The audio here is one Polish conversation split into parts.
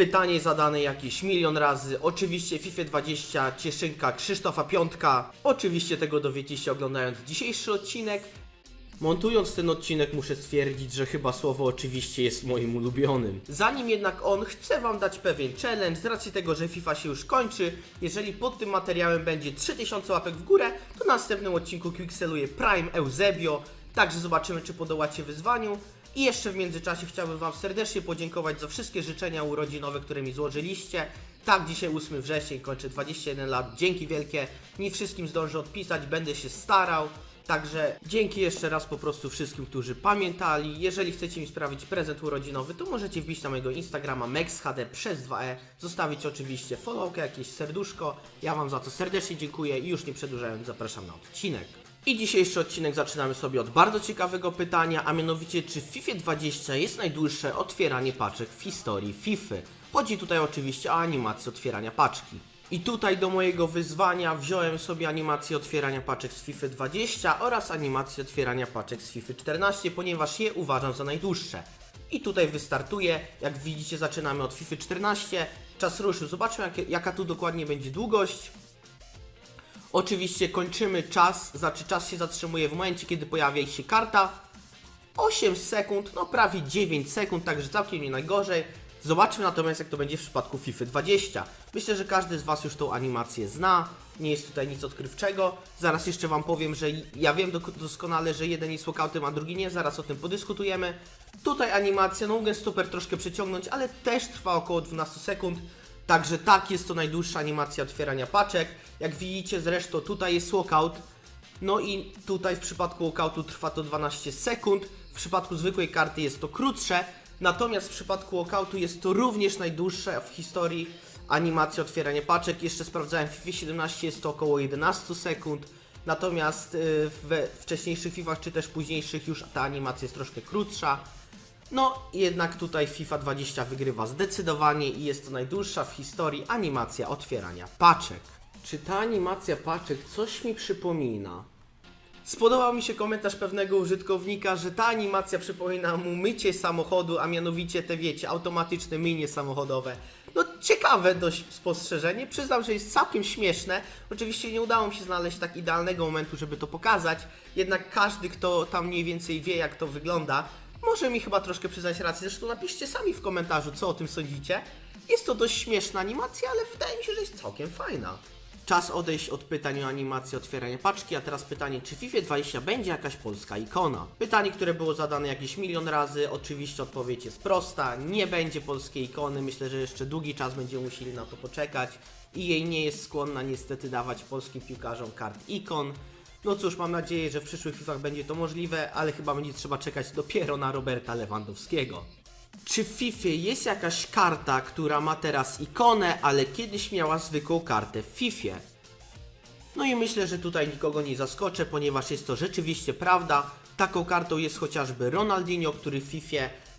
Pytanie zadane jakieś milion razy. Oczywiście FIFA 20, Cieszynka Krzysztofa Piątka. Oczywiście tego dowiecie się oglądając dzisiejszy odcinek. Montując ten odcinek muszę stwierdzić, że chyba słowo oczywiście jest moim ulubionym. Zanim jednak on, chcę Wam dać pewien challenge z racji tego, że FIFA się już kończy. Jeżeli pod tym materiałem będzie 3000 łapek w górę, to na następnym odcinku quickseluję Prime Eusebio. Także zobaczymy, czy podołacie wyzwaniu. I jeszcze w międzyczasie chciałbym Wam serdecznie podziękować za wszystkie życzenia urodzinowe, które mi złożyliście. Tak, dzisiaj 8 wrzesień, kończę 21 lat. Dzięki wielkie. Nie wszystkim zdążę odpisać, będę się starał. Także dzięki jeszcze raz po prostu wszystkim, którzy pamiętali. Jeżeli chcecie mi sprawić prezent urodzinowy, to możecie wbić na mojego Instagrama MexHD przez 2e, zostawić oczywiście followkę, jakieś serduszko. Ja Wam za to serdecznie dziękuję i już nie przedłużając zapraszam na odcinek. I dzisiejszy odcinek zaczynamy sobie od bardzo ciekawego pytania, a mianowicie czy w FIFA 20 jest najdłuższe otwieranie paczek w historii FIFA? Chodzi tutaj oczywiście o animację otwierania paczki. I tutaj do mojego wyzwania wziąłem sobie animację otwierania paczek z FIFA 20 oraz animację otwierania paczek z FIFA 14, ponieważ je uważam za najdłuższe. I tutaj wystartuję. Jak widzicie, zaczynamy od FIFA 14. Czas ruszył. Zobaczmy, jakie, jaka tu dokładnie będzie długość. Oczywiście kończymy czas, znaczy czas się zatrzymuje w momencie, kiedy pojawia się karta. 8 sekund, no prawie 9 sekund, także całkiem nie najgorzej. Zobaczmy natomiast jak to będzie w przypadku FIFA 20. Myślę, że każdy z Was już tą animację zna, nie jest tutaj nic odkrywczego. Zaraz jeszcze Wam powiem, że ja wiem doskonale, że jeden jest walkoutem, a drugi nie, zaraz o tym podyskutujemy. Tutaj animacja, no mogę stoper troszkę przeciągnąć, ale też trwa około 12 sekund. Także tak, jest to najdłuższa animacja otwierania paczek. Jak widzicie zresztą tutaj jest walkout, no i tutaj w przypadku walkoutu trwa to 12 sekund, w przypadku zwykłej karty jest to krótsze, natomiast w przypadku walkoutu jest to również najdłuższa w historii animacja otwierania paczek. Jeszcze sprawdzałem w FIFA 17 jest to około 11 sekund, natomiast y, we wcześniejszych FIFach czy też późniejszych już ta animacja jest troszkę krótsza. No, jednak tutaj FIFA 20 wygrywa zdecydowanie i jest to najdłuższa w historii animacja otwierania paczek. Czy ta animacja paczek coś mi przypomina? Spodobał mi się komentarz pewnego użytkownika, że ta animacja przypomina mu mycie samochodu, a mianowicie te wiecie, automatyczne myjnie samochodowe. No ciekawe dość spostrzeżenie, przyznam, że jest całkiem śmieszne. Oczywiście nie udało mi się znaleźć tak idealnego momentu, żeby to pokazać, jednak każdy, kto tam mniej więcej wie, jak to wygląda, może mi chyba troszkę przyznać rację. Zresztą napiszcie sami w komentarzu, co o tym sądzicie. Jest to dość śmieszna animacja, ale wydaje mi się, że jest całkiem fajna. Czas odejść od pytań o animację otwierania paczki, a teraz pytanie, czy w FIFA 20 będzie jakaś polska ikona? Pytanie, które było zadane jakieś milion razy, oczywiście odpowiedź jest prosta, nie będzie polskiej ikony, myślę, że jeszcze długi czas będziemy musieli na to poczekać i jej nie jest skłonna niestety dawać polskim piłkarzom kart ikon. No cóż, mam nadzieję, że w przyszłych FIFAch będzie to możliwe, ale chyba będzie trzeba czekać dopiero na Roberta Lewandowskiego. Czy w FIFA jest jakaś karta, która ma teraz ikonę, ale kiedyś miała zwykłą kartę w FIFA? No i myślę, że tutaj nikogo nie zaskoczę, ponieważ jest to rzeczywiście prawda. Taką kartą jest chociażby Ronaldinho, który w FIFA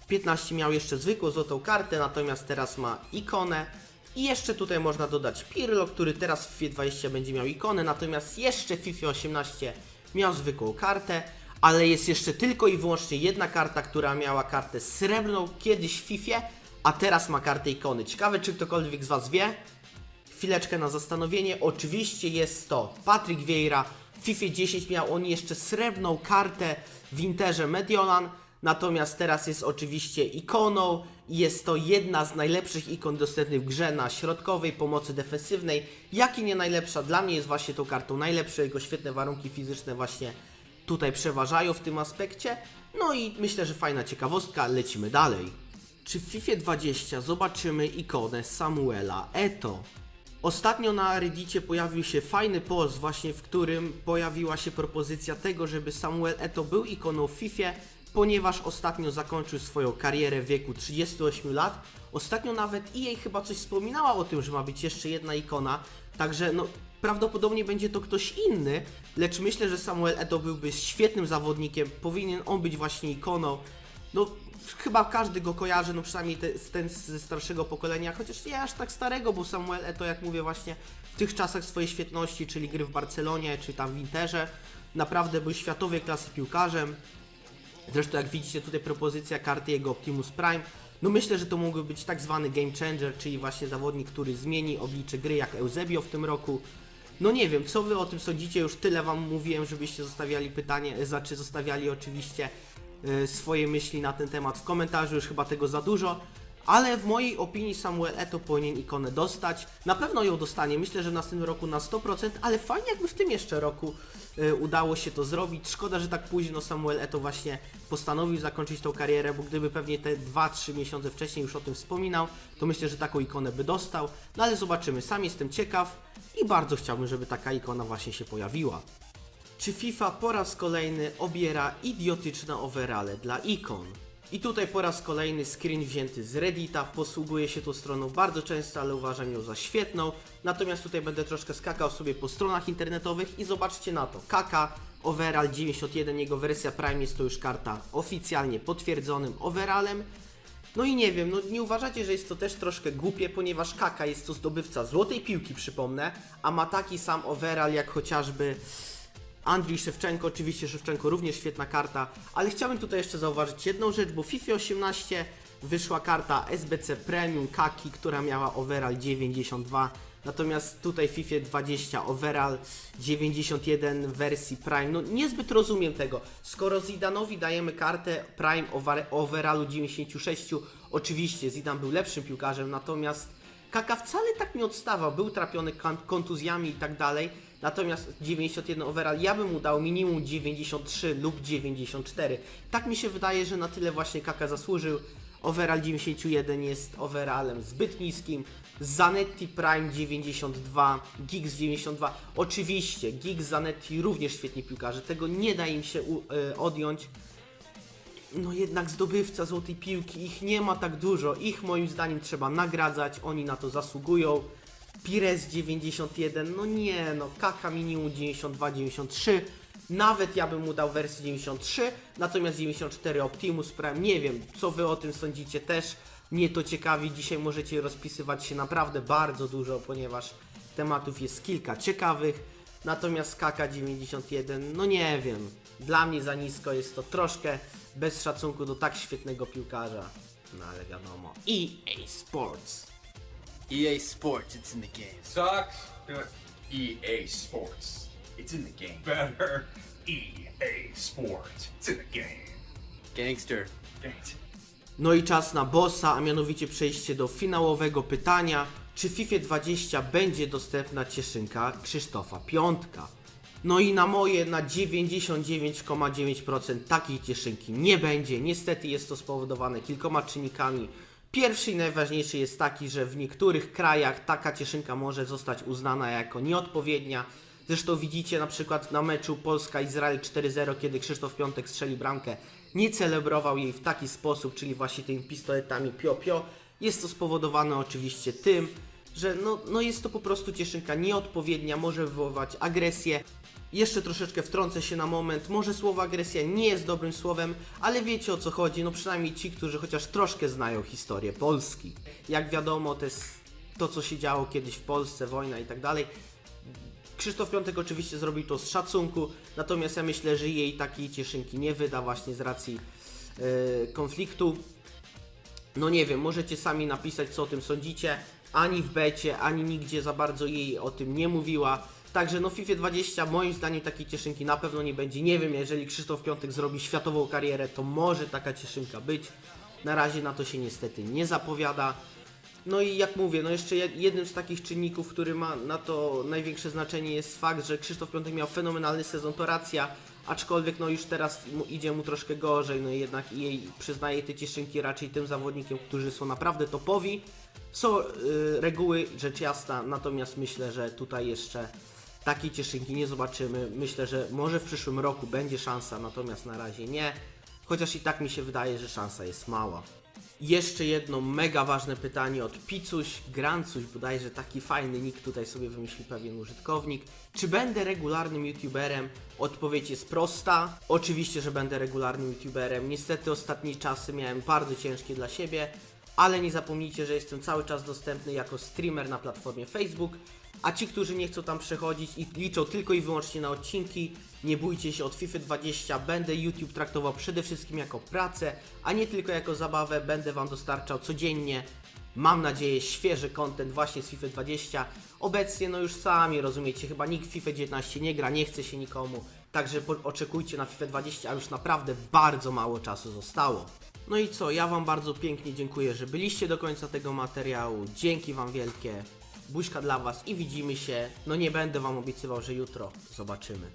15 miał jeszcze zwykłą złotą kartę, natomiast teraz ma ikonę. I jeszcze tutaj można dodać Pirlo, który teraz w FIFA 20 będzie miał ikonę, natomiast jeszcze w FIFA 18 miał zwykłą kartę, ale jest jeszcze tylko i wyłącznie jedna karta, która miała kartę srebrną kiedyś w FIFA, a teraz ma kartę ikony. Ciekawe, czy ktokolwiek z Was wie? Chwileczkę na zastanowienie. Oczywiście jest to Patryk Vieira. W FIFA 10 miał on jeszcze srebrną kartę w Interze Mediolan, natomiast teraz jest oczywiście ikoną i jest to jedna z najlepszych ikon dostępnych w grze na środkowej pomocy defensywnej. Jak i nie najlepsza, dla mnie jest właśnie tą kartą najlepszą, jego świetne warunki fizyczne właśnie tutaj przeważają w tym aspekcie. No i myślę, że fajna ciekawostka, lecimy dalej. Czy w FIFA 20 zobaczymy ikonę Samuela Eto? Ostatnio na Reddicie pojawił się fajny post, właśnie w którym pojawiła się propozycja tego, żeby Samuel Eto był ikoną w FIFA, ponieważ ostatnio zakończył swoją karierę w wieku 38 lat. Ostatnio nawet EA chyba coś wspominała o tym, że ma być jeszcze jedna ikona, także no prawdopodobnie będzie to ktoś inny, lecz myślę, że Samuel Eto byłby świetnym zawodnikiem, powinien on być właśnie ikoną. No, chyba każdy go kojarzy, no przynajmniej te, ten ze starszego pokolenia, chociaż nie aż tak starego, bo Samuel Eto, jak mówię właśnie, w tych czasach swojej świetności, czyli gry w Barcelonie, czy tam w Interze, naprawdę był światowej klasy piłkarzem. Zresztą jak widzicie tutaj propozycja karty jego Optimus Prime, No myślę, że to mógłby być tak zwany game changer, czyli właśnie zawodnik, który zmieni oblicze gry jak Eusebio w tym roku. No nie wiem, co wy o tym sądzicie? Już tyle wam mówiłem, żebyście zostawiali pytanie, e, znaczy zostawiali oczywiście e, swoje myśli na ten temat w komentarzu, już chyba tego za dużo. Ale w mojej opinii Samuel Eto powinien ikonę dostać. Na pewno ją dostanie, myślę, że w następnym roku na 100%, ale fajnie jakby w tym jeszcze roku udało się to zrobić. Szkoda, że tak późno Samuel Eto właśnie postanowił zakończyć tą karierę, bo gdyby pewnie te 2-3 miesiące wcześniej już o tym wspominał, to myślę, że taką ikonę by dostał. No ale zobaczymy, sam jestem ciekaw i bardzo chciałbym, żeby taka ikona właśnie się pojawiła. Czy FIFA po raz kolejny obiera idiotyczne overale dla ikon? I tutaj po raz kolejny screen wzięty z Reddita, posługuję się tą stroną bardzo często, ale uważam ją za świetną. Natomiast tutaj będę troszkę skakał sobie po stronach internetowych i zobaczcie na to. Kaka, overall 91, jego wersja Prime jest to już karta oficjalnie potwierdzonym overallem. No i nie wiem, no nie uważacie, że jest to też troszkę głupie, ponieważ Kaka jest to zdobywca złotej piłki, przypomnę, a ma taki sam overall jak chociażby Andrii Szewczenko, oczywiście Szewczenko również świetna karta, ale chciałbym tutaj jeszcze zauważyć jedną rzecz, bo w FIFA 18 wyszła karta SBC Premium Kaki, która miała overall 92, natomiast tutaj w FIFA 20 overall 91 w wersji Prime. No niezbyt rozumiem tego. Skoro Zidanowi dajemy kartę Prime over- overallu 96, oczywiście Zidane był lepszym piłkarzem, natomiast Kaka wcale tak nie odstawał, był trapiony kontuzjami i tak dalej. Natomiast 91 overall, ja bym mu dał minimum 93 lub 94. Tak mi się wydaje, że na tyle właśnie Kaka zasłużył. Overall 91 jest overallem zbyt niskim. Zanetti Prime 92, Giggs 92. Oczywiście, Giggs, Zanetti również świetni piłkarze, tego nie da im się u, e, odjąć. No jednak zdobywca złotej piłki, ich nie ma tak dużo. Ich moim zdaniem trzeba nagradzać, oni na to zasługują. Pires 91, no nie no, Kaka minimum 92, 93. Nawet ja bym mu dał wersję 93, natomiast 94 Optimus Prime, nie wiem, co wy o tym sądzicie też. Mnie to ciekawi, dzisiaj możecie rozpisywać się naprawdę bardzo dużo, ponieważ tematów jest kilka ciekawych. Natomiast Kaka 91, no nie wiem, dla mnie za nisko jest to troszkę bez szacunku do tak świetnego piłkarza. No ale wiadomo, EA Sports. EA Sports, it's in the game. Sucks. EA Sports. It's in the game. Better. EA Sports. It's in the game. Gangster. Thanks. No i czas na bossa, a mianowicie przejście do finałowego pytania. Czy w FIFA 20 będzie dostępna cieszynka Krzysztofa Piątka? No i na moje, na 99,9% takiej cieszynki nie będzie. Niestety jest to spowodowane kilkoma czynnikami. Pierwszy i najważniejszy jest taki, że w niektórych krajach taka cieszynka może zostać uznana jako nieodpowiednia. Zresztą widzicie na przykład na meczu Polska-Izrael 4-0, kiedy Krzysztof Piątek strzelił bramkę, nie celebrował jej w taki sposób, czyli właśnie tymi pistoletami pio-pio. Jest to spowodowane oczywiście tym, że no, no jest to po prostu cieszynka nieodpowiednia, może wywoływać agresję. Jeszcze troszeczkę wtrącę się na moment, może słowo agresja nie jest dobrym słowem, ale wiecie o co chodzi, no przynajmniej ci, którzy chociaż troszkę znają historię Polski. Jak wiadomo, to jest to, co się działo kiedyś w Polsce, wojna i tak dalej. Krzysztof Piątek oczywiście zrobił to z szacunku, natomiast ja myślę, że jej takiej cieszynki nie wyda właśnie z racji e, konfliktu. No nie wiem, możecie sami napisać, co o tym sądzicie. Ani w becie, ani nigdzie za bardzo jej o tym nie mówiła. Także no FIFA 20 moim zdaniem takiej cieszynki na pewno nie będzie. Nie wiem, jeżeli Krzysztof Piątek zrobi światową karierę, to może taka cieszynka być. Na razie na to się niestety nie zapowiada. No i jak mówię, no jeszcze jed- jednym z takich czynników, który ma na to największe znaczenie jest fakt, że Krzysztof Piątek miał fenomenalny sezon, to racja, aczkolwiek no już teraz mu, idzie mu troszkę gorzej, no jednak jej przyznaje te cieszynki raczej tym zawodnikom, którzy są naprawdę topowi. Są y, reguły, rzecz jasna, natomiast myślę, że tutaj jeszcze takiej cieszynki nie zobaczymy. Myślę, że może w przyszłym roku będzie szansa, natomiast na razie nie. Chociaż i tak mi się wydaje, że szansa jest mała. Jeszcze jedno mega ważne pytanie od Picuś, Grancuś, bodajże taki fajny nick tutaj sobie wymyślił pewien użytkownik. Czy będę regularnym youtuberem? Odpowiedź jest prosta. Oczywiście, że będę regularnym youtuberem. Niestety ostatnie czasy miałem bardzo ciężkie dla siebie, ale nie zapomnijcie, że jestem cały czas dostępny jako streamer na platformie Facebook. A ci, którzy nie chcą tam przechodzić i liczą tylko i wyłącznie na odcinki, nie bójcie się od FIFA 20, będę YouTube traktował przede wszystkim jako pracę, a nie tylko jako zabawę, będę Wam dostarczał codziennie, mam nadzieję, świeży content właśnie z FIFA 20. Obecnie, no już sami rozumiecie, chyba nikt w FIFA 19 nie gra, nie chce się nikomu, także oczekujcie na FIFA 20, a już naprawdę bardzo mało czasu zostało. No i co, ja Wam bardzo pięknie dziękuję, że byliście do końca tego materiału, dzięki Wam wielkie, buźka dla Was i widzimy się, no nie będę Wam obiecywał, że jutro zobaczymy.